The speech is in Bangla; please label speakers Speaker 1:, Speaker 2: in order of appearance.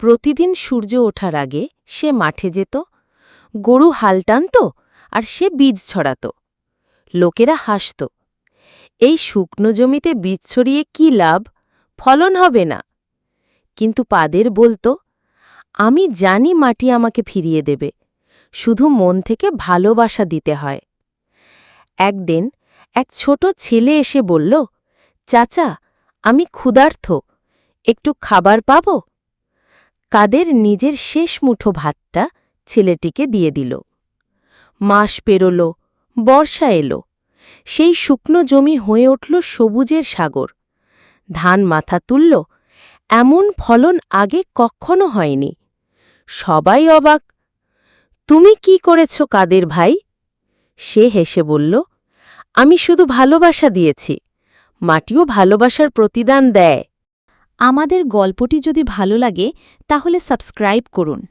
Speaker 1: প্রতিদিন সূর্য ওঠার আগে সে মাঠে যেত, গরু হাল টানত আর সে বীজ ছড়াত। লোকেরা হাসত, এই শুকনো জমিতে বীজ ছড়িয়ে কি লাভ? ফলন হবে না। কিন্তু পাদের বলতো, আমি জানি মাটি আমাকে ফিরিয়ে দেবে, শুধু মন থেকে ভালোবাসা দিতে হয়। একদিন এক ছোট ছেলে এসে বলল, চাচা, আমি ক্ষুধার্থ একটু খাবার পাব? কাদের নিজের শেষ মুঠো ভাতটা ছেলেটিকে দিয়ে দিল। মাস পেরোল, বর্ষা এলো, সেই শুকনো জমি হয়ে উঠল সবুজের সাগর। ধান মাথা তুলল, এমন ফলন আগে কখনো হয়নি। সবাই অবাক, তুমি কি করেছ কাদের ভাই? সে হেসে বলল, আমি শুধু ভালোবাসা দিয়েছি, মাটিও ভালোবাসার প্রতিদান দেয়।
Speaker 2: আমাদের গল্পটি যদি ভালো লাগে তাহলে সাবস্ক্রাইব করুন।